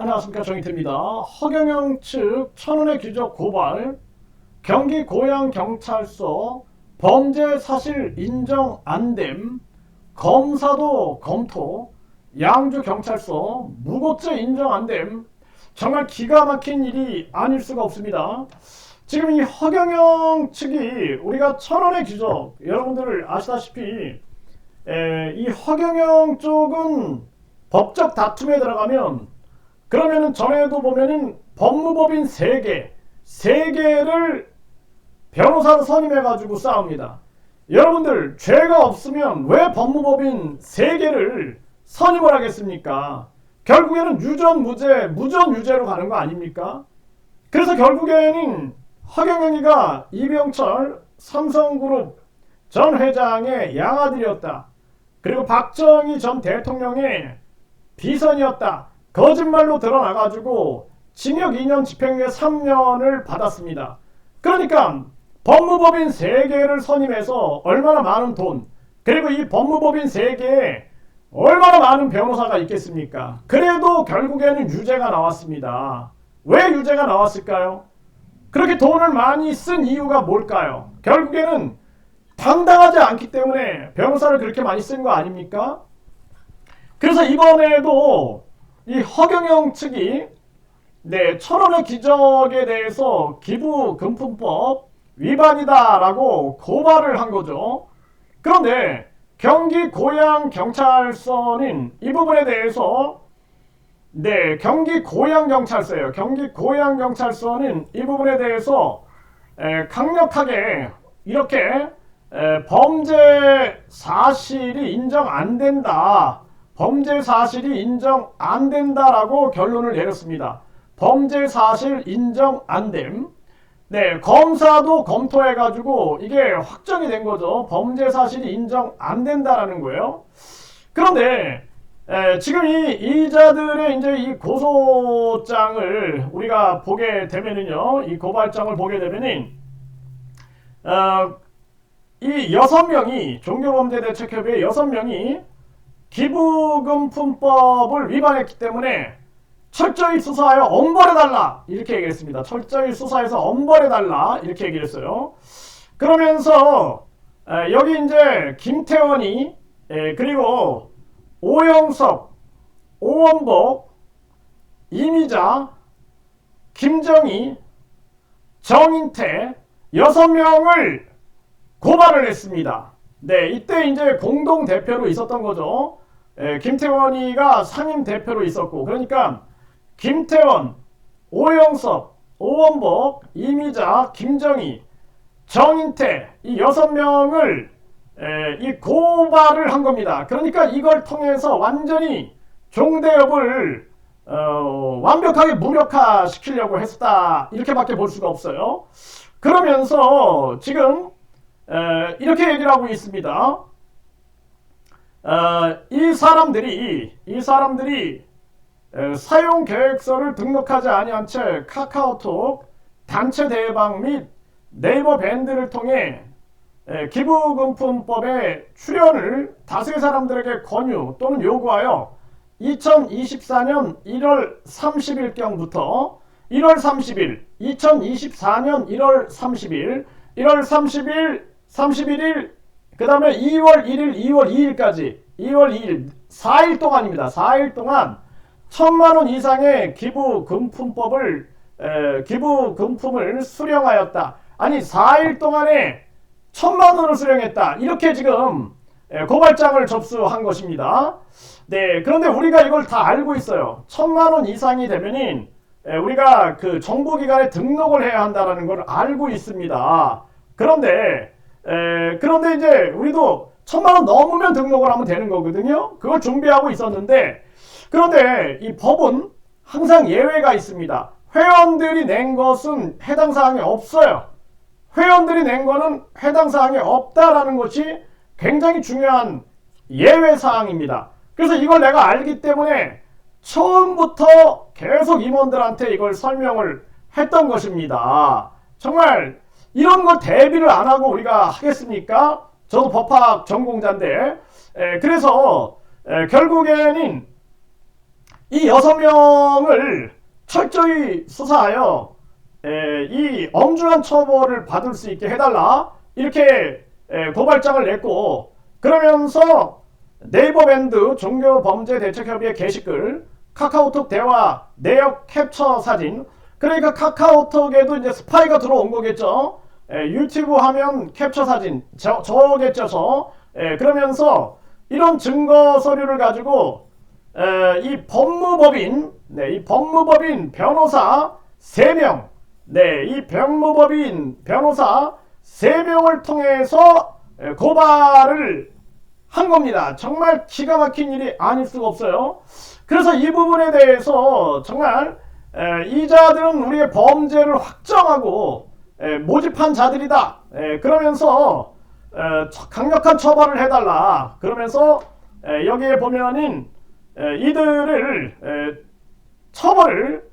안녕하십니까 정희태입니다. 허경영 측 천원의 기적 고발 경기 고양경찰서 범죄 사실 인정 안됨 검사도 검토 양주 경찰서 무고죄 인정 안됨 정말 기가 막힌 일이 아닐 수가 없습니다. 지금 이 허경영 측이 우리가 천원의 기적 여러분들 아시다시피 에, 이 허경영 쪽은 법적 다툼에 들어가면 그러면은 전에도 보면은 법무법인 3개, 3개를 변호사로 선임해가지고 싸웁니다. 여러분들, 죄가 없으면 왜 법무법인 3개를 선임을 하겠습니까? 결국에는 유전, 무죄, 무전, 유죄로 가는 거 아닙니까? 그래서 결국에는 허경영이가 이병철 삼성그룹 전 회장의 양아들이었다. 그리고 박정희 전 대통령의 비선이었다. 거짓말로 드러나가지고 징역 2년 집행유예 3년을 받았습니다. 그러니까 법무법인 3개를 선임해서 얼마나 많은 돈 그리고 이 법무법인 3개에 얼마나 많은 변호사가 있겠습니까? 그래도 결국에는 유죄가 나왔습니다. 왜 유죄가 나왔을까요? 그렇게 돈을 많이 쓴 이유가 뭘까요? 결국에는 당당하지 않기 때문에 변호사를 그렇게 많이 쓴 거 아닙니까? 그래서 이번에도 이 허경영 측이 네, 천원의 기적에 대해서 기부금품법 위반이다라고 고발을 한 거죠. 그런데 경기 고양 경찰서는 이 부분에 대해서 네, 경기 고양 경찰서예요. 경기 고양 경찰서는 이 부분에 대해서 에, 강력하게 이렇게 에, 범죄 사실이 인정 안 된다. 범죄 사실이 인정 안 된다라고 결론을 내렸습니다. 범죄 사실 인정 안 됨. 네, 검사도 검토해가지고 이게 확정이 된 거죠. 범죄 사실이 인정 안 된다라는 거예요. 그런데 에, 지금 이 이자들의 이제 이 고소장을 우리가 보게 되면은요, 이 고발장을 보게 되면은 어, 이 여섯 명이 종교범죄대책협의회 여섯 명이 기부금품법을 위반했기 때문에 철저히 수사하여 엄벌해달라 이렇게 얘기했습니다. 철저히 수사해서 엄벌해달라 이렇게 얘기를 했어요. 그러면서 에, 여기 이제 김태원이 에, 그리고 오영석, 오원복, 이미자, 김정희, 정인태 여섯 명을 고발을 했습니다. 네, 이때 이제 공동 대표로 있었던 거죠. 에, 김태원이가 상임 대표로 있었고, 그러니까 김태원, 오영석, 오원복, 이미자, 김정희, 정인태 이 여섯 명을 에, 이 고발을 한 겁니다. 그러니까 이걸 통해서 완전히 종대협을 어, 완벽하게 무력화 시키려고 했다 이렇게밖에 볼 수가 없어요. 그러면서 지금 에, 이렇게 얘기를 하고 있습니다. 어, 이 사람들이 이 사람들이 에, 사용 계획서를 등록하지 아니한 채 카카오톡 단체 대방 및 네이버 밴드를 통해 에, 기부금품법의 출연을 다수의 사람들에게 권유 또는 요구하여 2024년 1월 30일경부터 1월 30일, 2024년 1월 30일, 1월 30일, 31일, 그 다음에 2월 1일, 2월 2일까지 2월 2일 4일 동안입니다. 4일 동안 천만 원 이상의 기부 금품법을 에, 기부 금품을 수령하였다. 아니 4일 동안에 천만 원을 수령했다. 이렇게 지금 에, 고발장을 접수한 것입니다. 네, 그런데 우리가 이걸 다 알고 있어요. 천만 원 이상이 되면은 에, 우리가 그 정보기관에 등록을 해야 한다라는 걸 알고 있습니다. 그런데 에, 그런데 이제 우리도 천만 원 넘으면 등록을 하면 되는 거거든요. 그걸 준비하고 있었는데 그런데 이 법은 항상 예외가 있습니다. 회원들이 낸 것은 해당 사항이 없어요. 회원들이 낸 거는 해당 사항이 없다라는 것이 굉장히 중요한 예외 사항입니다. 그래서 이걸 내가 알기 때문에 처음부터 계속 임원들한테 이걸 설명을 했던 것입니다. 정말 이런 걸 대비를 안 하고 우리가 하겠습니까? 저도 법학 전공자인데, 에, 그래서 에, 결국에는 이 여섯 명을 철저히 수사하여 에, 이 엄중한 처벌을 받을 수 있게 해달라. 이렇게 에, 고발장을 냈고 그러면서 네이버 밴드 종교범죄대책협의회 게시글 카카오톡 대화 내역 캡처 사진 그러니까 카카오톡에도 이제 스파이가 들어온 거겠죠 에, 유튜브 화면 캡처 사진 저, 저겠죠서 에, 그러면서 이런 증거 서류를 가지고 에, 이 법무법인, 네, 이 법무법인 변호사 3명, 네, 이 법무법인 변호사 3명을 통해서 에, 고발을 한 겁니다. 정말 기가 막힌 일이 아닐 수가 없어요. 그래서 이 부분에 대해서 정말 에, 이자들은 우리의 범죄를 확정하고 에, 모집한 자들이다. 에, 그러면서 강력한 처벌을 해달라. 그러면서 에, 여기에 보면은 에, 이들을 에, 처벌을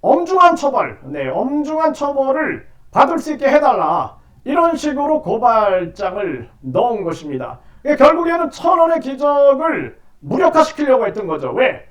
엄중한 처벌, 네, 엄중한 처벌을 받을 수 있게 해달라. 이런 식으로 고발장을 넣은 것입니다. 그러니까 결국에는 천 원의 기적을 무력화시키려고 했던 거죠. 왜?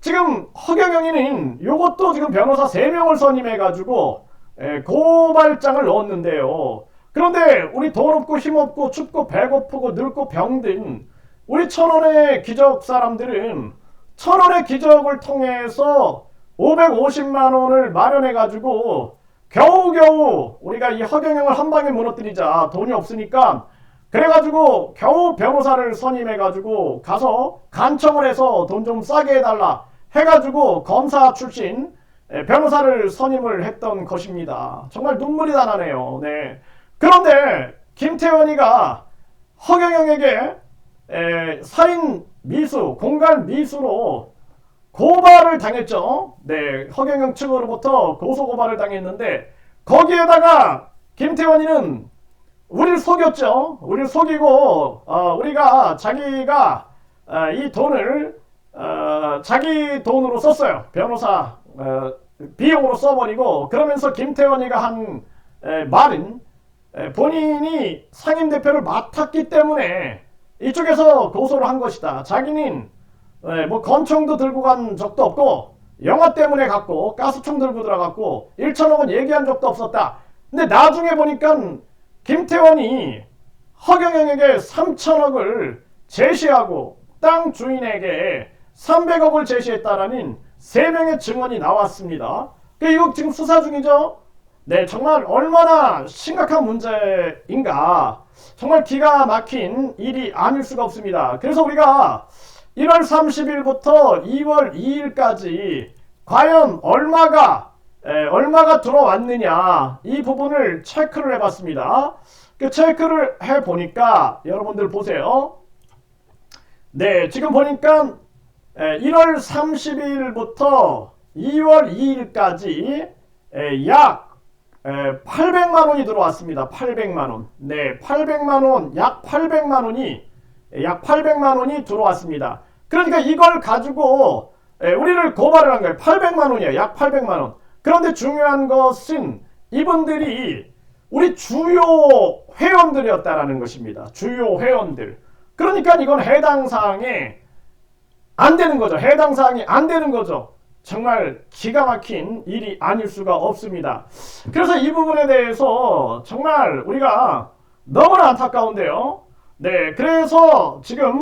지금 허경영이는 요것도 지금 변호사 3명을 선임해가지고 에, 고발장을 넣었는데요. 그런데 우리 돈 없고 힘 없고 춥고 배고프고 늙고 병든 우리 천원의 기적 사람들은 천원의 기적을 통해서 550만 원을 마련해 가지고 겨우겨우 우리가 이 허경영을 한 방에 무너뜨리자 돈이 없으니까 그래가지고 겨우 변호사를 선임해 가지고 가서 간청을 해서 돈 좀 싸게 해달라 해가지고 검사 출신 에, 변호사를 선임을 했던 것입니다. 정말 눈물이 다 나네요. 네. 그런데 김태원이가 허경영에게 에, 살인 미수, 공갈 미수로 고발을 당했죠. 네, 허경영 측으로부터 고소 고발을 당했는데 거기에다가 김태원이는 우리를 속였죠. 우리를 속이고 어, 우리가 자기가 어, 이 돈을 어, 자기 돈으로 썼어요. 변호사 어, 비용으로 써버리고 그러면서 김태원이가 한 에, 말은 에, 본인이 상임 대표를 맡았기 때문에 이쪽에서 고소를 한 것이다. 자기는 에, 뭐 권총도 들고 간 적도 없고 영화 때문에 갔고 가스총 들고 들어갔고 1천억 원 얘기한 적도 없었다. 근데 나중에 보니까 김태원이 허경영에게 3천억을 제시하고 땅 주인에게 300억을 제시했다라는 세 명의 증언이 나왔습니다. 그 이거 지금 수사 중이죠. 네, 정말 얼마나 심각한 문제인가. 정말 기가 막힌 일이 아닐 수가 없습니다. 그래서 우리가 1월 30일부터 2월 2일까지 과연 얼마가 에, 얼마가 들어왔느냐 이 부분을 체크를 해봤습니다. 그 체크를 해보니까 여러분들 보세요. 네, 지금 보니까 에, 1월 30일부터 2월 2일까지 에, 약 에, 800만 원이 들어왔습니다. 800만 원. 네, 800만 원, 약 800만 원이 에, 약 800만 원이 들어왔습니다. 그러니까 이걸 가지고 에, 우리를 고발을 한 거예요. 800만 원이에요. 약 800만 원. 그런데 중요한 것은 이분들이 우리 주요 회원들이었다라는 것입니다. 주요 회원들. 그러니까 이건 해당 사항에 안 되는 거죠. 해당 사항이 안 되는 거죠. 정말 기가 막힌 일이 아닐 수가 없습니다. 그래서 이 부분에 대해서 정말 우리가 너무나 안타까운데요. 네, 그래서 지금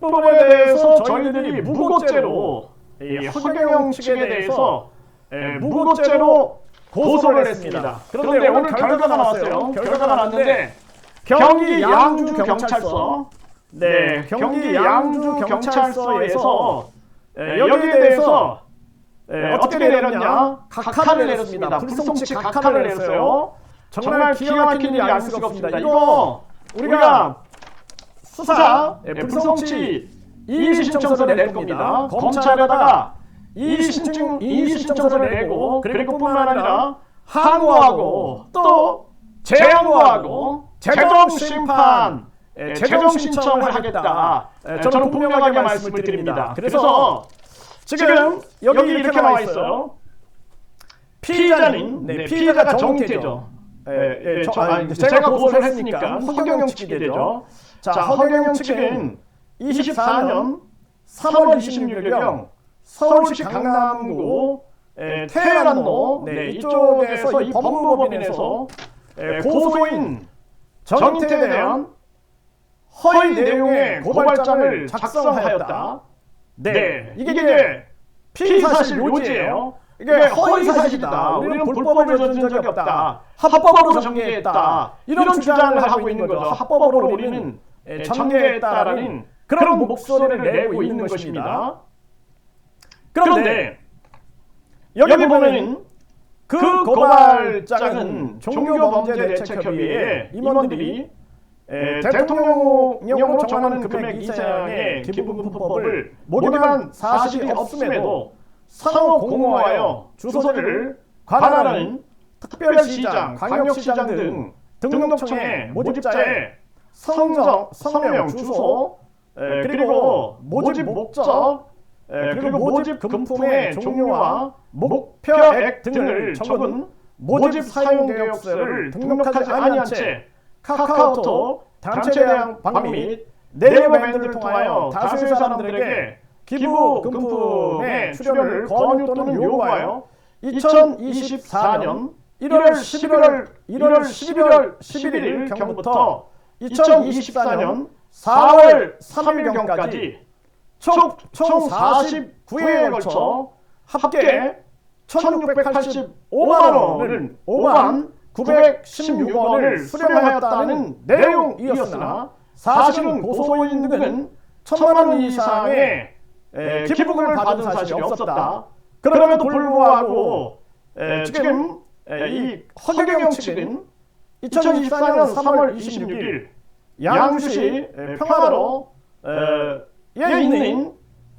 부분에 대해서 저희들이 무고죄로 이 허경영 측에 대해서 에, 무고죄로 고소를 했습니다. 그런데 오늘 결과가 나왔어요. 결과가 나왔는데 경기 양주 경찰서 네, 경기 양주 경찰서에서 에, 여기에 대해서 에, 어떻게 내렸냐? 각하를 내렸습니다. 불송치 각하를 내렸어요. 정말 기가 막힌 일이 아닐 수가 없습니다. 이거 우리가 수사 예, 불송치 이의 신청서를 낼 겁니다. 검찰에다가 이의 신청 이의 신청서를 내고 그리고 뿐만 아니라 항고하고 또 재항고하고 최종 심판 예, 최종 신청을 하겠다. 예, 저는 분명하게 말씀을 드립니다. 그래서 지금 여기 이렇게 나와 있어요. 피의자는 네, 피의자가 정태죠. 예, 예, 저, 아니, 제가 고소를 했으니까 허경영 측이 되죠. 자, 허경영 측은 24년 3월 26일경 서울시 강남구 에, 테헤란로 네, 이쪽에서 이 법무법인에서 에, 고소인 정인태에 대한 허위 내용의 고발장을 작성하였다. 네, 이게, 이게 피사실 요지예요. 이게 허위 사실이다. 우리는 불법을 저지른 적이 없다. 합법으로 전개했다. 이런 주장을 하고 있는 거죠. 합법으로 우리는 에, 전개했다라는 그런 목소리를 내고 있는 것입니다. 그런데 여기 보면은 그 고발장은 종교범죄대책협의회 임원들이 에, 대통령령으로 정하는 금액 이상의 기부금품법을 모집한 사실이 없음에도 상호 공모하여 주소지를 관할하는 특별시장, 광역시장 등 등록청의 모집자의 성정, 성명, 주소, 에, 그리고 모집 목적, 에, 그리고 모집 금품의 종류와 목표액 등을 적은 모집 사용 계획서를 등록하지 아니한 채 카카오톡, 단체 대항 방및 네이버 밴드를 통하여 다수의 사람들에게 기부 금품의 출연을 권유 또는 요구하여 2024년 1월 11월 1월 11월 11일 경부터 2024년 4월 3일 경까지 총, 총 49회에 걸쳐 합계 1685만 원을 5만 916원을 수령하였다는 내용이었으나 사실은 고소인 등은 천만 원 이상의 에, 기부금을 받은 사실이 없었다. 그럼에도 불구하고 에, 지금 에, 이 허경영 측은 2024년 3월 26일 양주시 에, 평화로 에 있는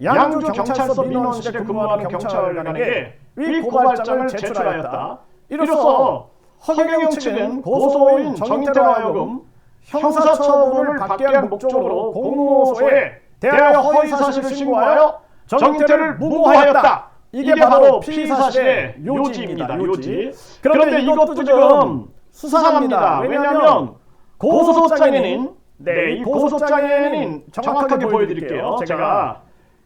양주 경찰서 민원실에 근무하는 경찰관에게 위 고발장을 제출하였다. 이로써 허경영 측은 고소인 정인태와 하여금 형사처분을 받게 한 목적으로 공모소에 대하여 허위사실을 신고하여 정인태를 무고하였다. 이게 바로 피의사실의 요지입니다. 요지. 그런데 이것도 지금 수상합니다. 왜냐하면 고소장에는 네, 이 고소장에는 정확하게 보여드릴게요. 제가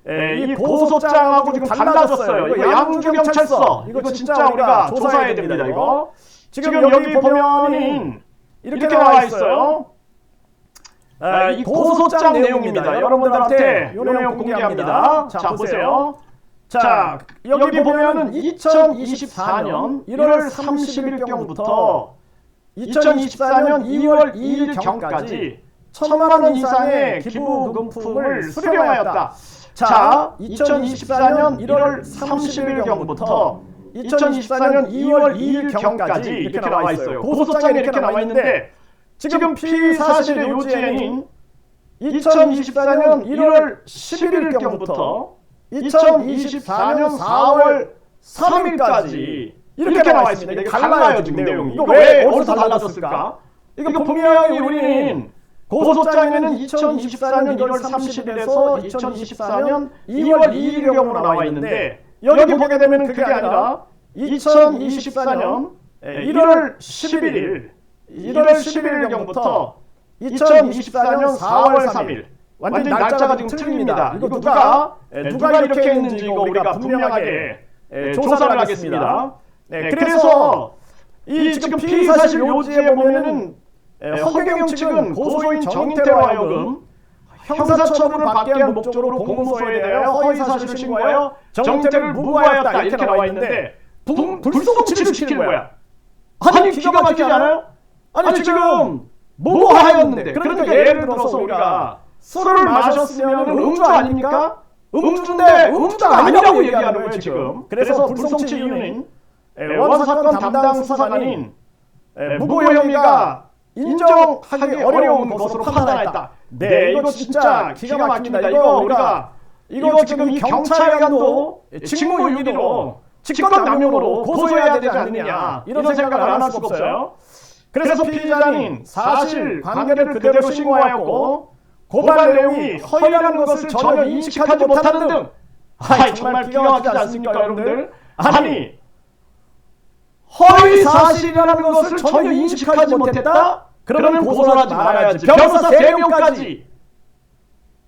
에, 이 고소장하고 지금 달라졌어요. 이거 양주경찰서. 이거 진짜 우리가 조사해야 됩니다. 이거. 지금 여기 보면은 이렇게 나와 있어요. 아, 이 고소장 내용입니다. 여러분들한테 이 내용 공개합니다. 자, 보세요. 자, 여기 보면은 2024년 1월 30일경부터 2024년 2월 2일경까지 천만 원 이상의 기부금품을 수령하였다. 자, 2024년 1월 30일경부터 2024년 2월 2일 경까지 이렇게 나와 있어요. 고소장에 이렇게 나와 있는데 지금 피사실의 요지에는 2024년 1월 11일경부터 2024년 4월 3일까지 이렇게 나와 있습니다. 이게 달라요 지금 내용이. 이거 왜 어디서 달라졌을까? 이거 분명히 우리는 고소장에는 2024년 1월 30일에서 2024년 2월 2일경으로 나와 있는데 여기 보게 되면 그게 아니라 2024년 1월 11일 1월 11일경부터 2024년 4월 3일. 완전히 날짜가 지금 틀립니다. 이거 누가 누가 이렇게 했는지 이거 우리가 분명하게 에, 조사를 하겠습니다. 네, 그래서 이 지금 피의사실 요지에 보면은 에, 허경영 측은 고소인 정인태와 하여금 형사처분을 받게 한 목적으로 공문서에 대하여 허위사실을 신고하여 정인태를 무고하였다 이렇게 나와 있는데 불- 불송치를 시키는 거야. 아니 기가 막히지 않아요? 아니 지금 무고하였는데 그러니까 예를 들어서 우리가 술을 마셨으면 음주 아닙니까? 음주인데 음주가 아니라고 얘기하는 거예요 지금. 그래서 불송치 이유는 에, 원사건 담당 수사관인 에, 무고 혐의가 인정하기 어려운 것으로 판단했다. 네, 이거 진짜 기가 막힙니다. 이거 우리가 이거 지금 이 경찰관도 직무 유기로 직권남용으로 고소해야 되지 않느냐 이런 생각을 안 할 수가 없어요. 그래서 피의자는 사실 관계를 그대로 신고하였고 고발 내용이 허위라는 것을 전혀 인식하지 못하는 등 아이 정말 기가 막히지 않습니까 여러분들? 아니 허위 사실이라는 것을 전혀 인식하지 못했다? 그러면 고소하지 말아야지. 변호사 3명까지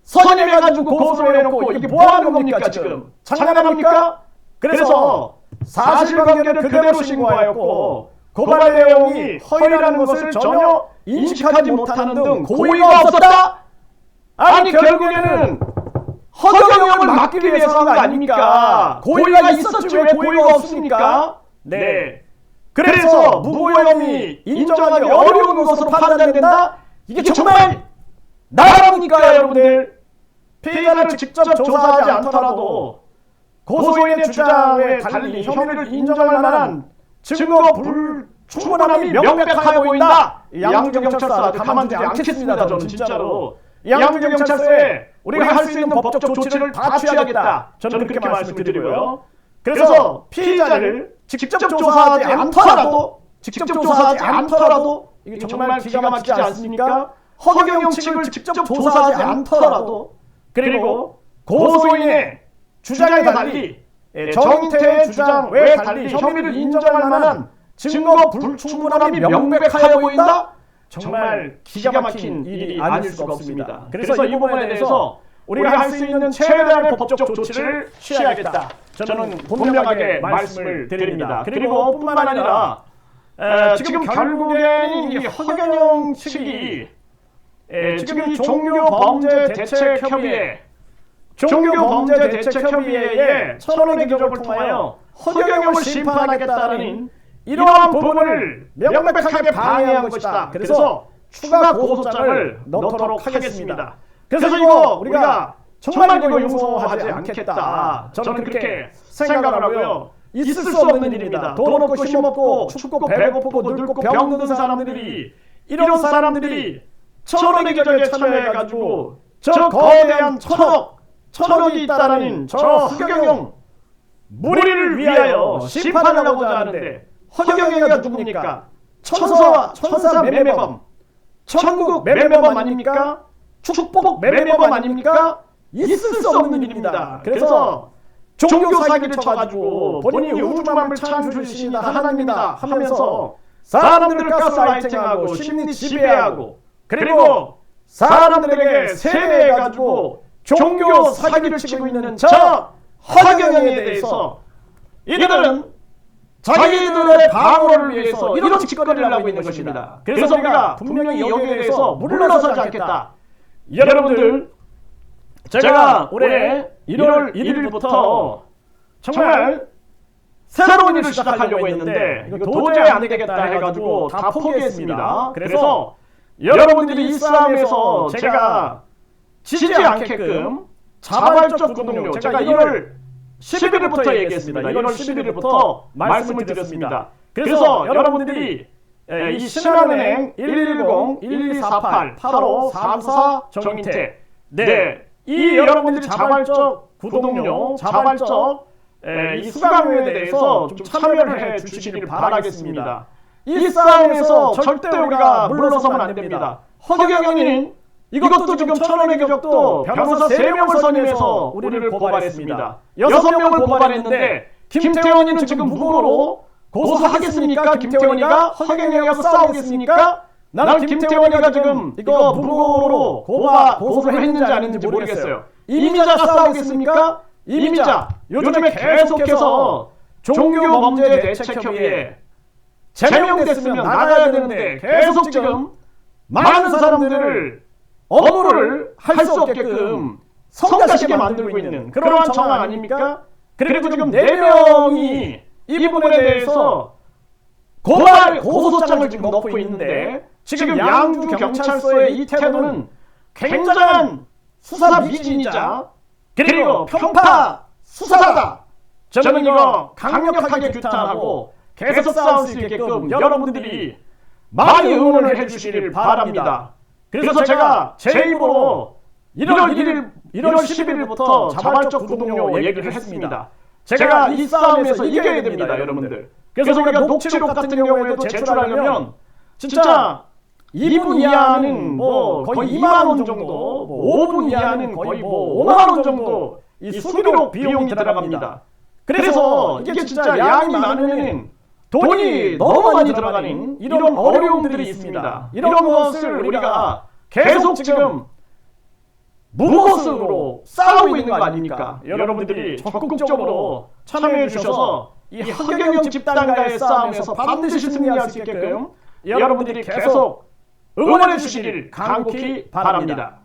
선임해가지고 고소해놓고 이게 뭐 하는 겁니까 지금? 장난합니까? 그래서 사실관계를 그대로 신고하였고 고발 내용이 허위라는 것을 전혀 인식하지 못하는 등 고의가 없었다? 아니 결국에는 허경영을 막기 위해서 한 거 아닙니까? 고의가 있었지 왜 고의가 없습니까? 네. 그래서 무고혐의 인정하기 어려운 것으로 판단된다? 이게 정말 나랍니까 여러분들? 피해자를 직접 조사하지 않더라도 고소인의 주장에 달리 혐의를 인정할 만한 증거 불충분함이 명백하여 보인다. 양주경찰서 가만두지 않겠습니다. 저는 진짜로 양주경찰서에 우리가 할 수 있는 법적 조치를 다 취하겠다. 저는 그렇게 말씀을 드리고요. 그래서 피해자를 직접 조사하지 않더라도 직접 조사하지 않더라도 이게 정말 기가 막히지 않습니까? 허경영 측을 직접 조사하지 않더라도 그리고 고소인의 주장에 달리 예, 정인태의 주장 외 달리 혐의를 인정할 만한 증거 불충분함이 명백하여 보인다? 정말 기가 막힌 일이 아닐 수가 없습니다. 그래서 이 부분에 대해서 우리가 할 수 있는 최대한의 법적 조치를 취하겠다. 저는 분명하게 말씀을 드립니다. 그리고 뿐만 아니라 에, 지금 결국에는 이 허경영 측이 에, 지금 이 종교 범죄 대책 협의회 종교 범죄 대책 협의회의 천원의 기적을 통하여 허경영을 심판하겠다는 이러한 부분을 명백하게 방해한 것이다. 그래서 추가 고소장을 넣도록 하겠습니다. 그래서 이거 우리가 정말 이거 용서하지 않겠다. 저는 그렇게 생각을 하고요. 있을 수 없는 일입니다. 돈 없고 힘 없고 춥고 배고프고 늙고 병든 사람들이 이런 사람들이 천원의 기적에 참여해가지고 저 거대한 천억 천억이 있다라는 저 허경영 무리를 위하여 심판을 하고자 하는데 허경영이가 누굽니까? 천사와 천사 매매범 천국 매매범 아닙니까? 축복 매매범 아닙니까? 있을 수 없는 일입니다. 그래서 종교 사기를 쳐가지고 본인이 우주만을 창조주시다 하나님이다 하면서 사람들을 가스라이팅하고 심리 지배하고 그리고 사람들에게 세뇌해가지고 종교 사기를 치고 있는 저 허경영에 대해서 이들은 자기들의 방어를 위해서 이런 짓거리를 하고 있는 것입니다. 그래서 우리가 분명히 여기에 대해서 물러서지 않겠다. 여러분들 제가 올해 1월 1일부터 정말 새로운 일을 시작하려고 했는데 이거 도저히 안 되겠다 해가지고 다 포기했습니다. 그래서 여러분들이 이 싸움에서 제가 지지 않게끔 자발적 구독료 제가 1월 11일부터 얘기했습니다. 1월 11일부터 말씀을 드렸습니다. 그래서 여러분들이 에, 이 신한은행 110 1248 8544 정인태 네, 이 여러분들이 자발적 구독료 자발적 에, 이 수강료에 대해서 좀 참여를 해 주시길 바라겠습니다. 이 싸움에서 절대 우리가 물러서면 안 됩니다. 허경영님 이것도 지금 천원의 기적도 변호사 3명을 선임해서 우리를 고발했습니다. 6명을 고발했는데 김태원이는 지금 무고로 고소하겠습니까? 김태원이가 허경영하고 싸우겠습니까? 나는 김태원이가 지금 이거 무고로 고바, 고소를 했는지 안 했는지 모르겠어요. 이미자가 싸우겠습니까? 이미자 요즘에 계속해서 종교 범죄 대책협의회 제명됐으면 나가야 되는데 계속 지금 많은 사람들을 업무를 할 수 없게끔 성가시게 만들고 있는 그러한 정황 아닙니까? 그리고 지금 네 명이 이 부분에 대해서 고발 고소장을 지금 넣고 있는데 지금 양주 경찰서의 이 태도는 굉장한 수사 미진이자 그리고 편파 수사다. 저는 이거 강력하게 규탄하고 계속 싸울 수 있게끔 여러분들이 많이 응원을 해주시길 바랍니다. 그래서 제가 제 입으로 1월 1일, 1월 11일부터 자발적 구독료 얘기를 했습니다. 제가 이 싸움에서 이겨야 됩니다, 여러분들. 그래서 우리가 녹취록 같은 경우에도 제출하려면 진짜 2분 이하는 뭐 거의 2만 원 정도, 뭐 5분 이하는 거의 뭐 5만 원 정도 이 수기록 비용이 들어갑니다. 그래서 이게 진짜 양이 많으면 돈이 너무 많이 들어가는 이런 어려움들이 있습니다. 이런 것을 우리가 계속 지금 무모습으로 싸우고 있는 거 아닙니까? 여러분들이 적극적으로 참여해 주셔서 이 허경영 집단과의 싸움에서 반드시 승리할 수 있게끔 여러분들이 계속 응원해 주시길 간곡히 바랍니다.